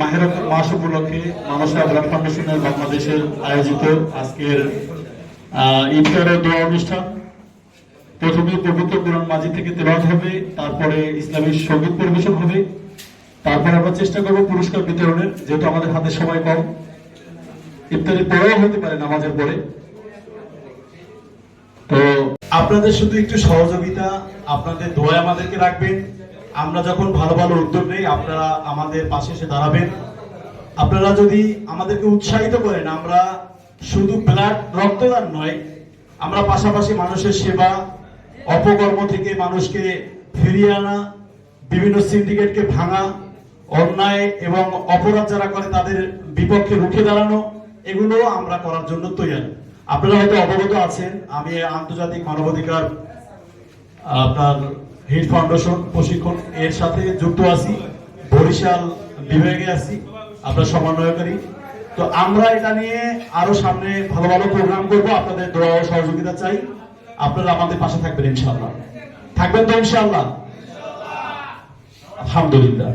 মাহের মাস উপলক্ষে মানসা ব্লাড ফাউন্ডেশনের বাংলাদেশের আয়োজিত আজকের ইফতারের দোয়া অনুষ্ঠান। প্রথমে পবিত্র কোরআন মাঝি থেকে তেলাওয়াত হবে, তারপরে ইসলামী সংগীত পরিবেশন হবে। তারপরে আমরা চেষ্টা করব পুরস্কার বিতরণের, যেহেতু আমাদের হাতে সময় কম। ইফতারি পরেও হতে পারে নামাজের পরে। তো আপনাদের শুধু একটু সহযোগিতা, আপনাদের দোয়া আমাদেরকে রাখবেন। আমরা যখন ভালো ভালো উদ্যোগ নেই আপনারা আমাদের পাশে এসে দাঁড়াবেন। আপনারা যদি আমাদেরকে উৎসাহিত করেন, আমরা শুধু ব্লাড রক্তদান নয়, আমরা পাশাপাশি মানুষের সেবা, অপকর্ম থেকে মানুষকে ফিরিয়ে আনা, বিভিন্ন সিন্ডিকেটকে ভাঙা, অন্যায় এবং অপরাধ যারা করে তাদের বিপক্ষে রুখে দাঁড়ানো, এগুলো আমরা করার জন্য তৈরি আপনারা হয়তো অবগত আছেন, আমি আন্তর্জাতিক মানবাধিকার, আপনার হিট ফাউন্ডেশন প্রশিক্ষণ এর সাথে যুক্ত আছি, বরিশাল বিভাগে আছি আপনার সমন্বয়কারী। তো আমরা এটা নিয়ে আরও সামনে ভালো ভালো প্রোগ্রাম করব, আপনাদের দোয়া ও সহযোগিতা চাই। আপনারা আমাদের পাশে থাকবেন ইনশাআল্লাহ। থাকবেন তো ইনশাআল্লাহ? আলহামদুলিল্লাহ।